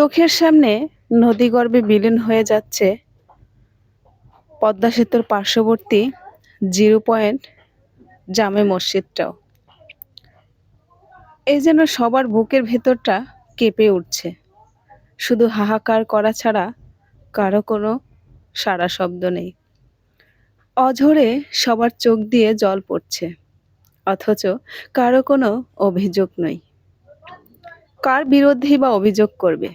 চোখের সামনে নদীগর্ভে বিলীন হয়ে যাচ্ছে পদ্মা সেতুর পার্শ্ববর্তী জিরো পয়েন্ট জামে মসজিদটাও। এই যেন সবার বুকের ভেতরটা কেঁপে উঠছে। শুধু হাহাকার করা ছাড়া কারও কোনো সারা শব্দ নেই। অঝরে সবার চোখ দিয়ে জল পড়ছে, অথচ কারও কোনো অভিযোগ নেই। কার বিরুদ্ধেই বা অভিযোগ করবে?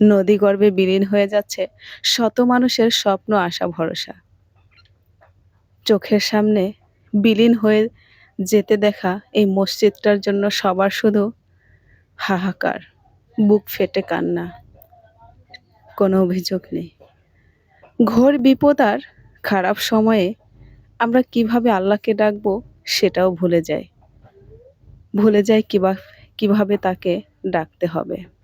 নদী গর্ভে বিলীন হয়ে যাচ্ছে শত মানুষের স্বপ্ন, আশা, ভরসা। চোখের সামনে বিলীন হয়ে যেতে দেখা এই মসজিদটার জন্য সবার শুধু হাহাকার, বুক ফেটে কান্না। কোনো অভিযোগ নেই। ঘোর বিপদ আর খারাপ সময়ে আমরা কীভাবে আল্লাহকে ডাকবো সেটাও ভুলে যাই। ভুলে যাই কীভাবে তাকে ডাকতে হবে।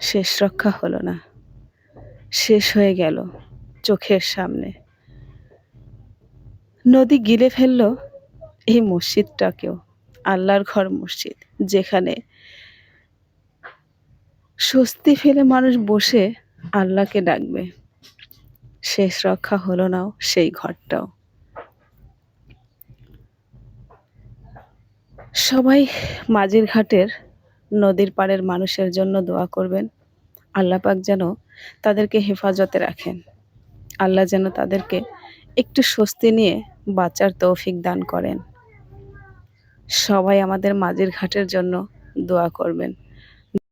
শেষ রক্ষা হলো না। শেষ হয়ে গেল চোখের সামনে। নদী গিলে ফেলল এই মসজিদটাকেও, আল্লাহর ঘর মসজিদ, যেখানে স্বস্তি ফেলে মানুষ বসে আল্লাহকে ডাকবে। শেষ রক্ষা হলো নাও সেই ঘরটাও। সবাই মাঝির ঘাটের নদীর পাড়ের মানুষের জন্য দোয়া করবেন। আল্লাহ পাক যেন তাদেরকে হেফাজতে রাখেন। আল্লাহ যেন তাদেরকে একটু স্বস্তি নিয়ে বাঁচার তৌফিক দান করেন। সবাই আমাদের মাঝের ঘাটের জন্য দোয়া করবেন।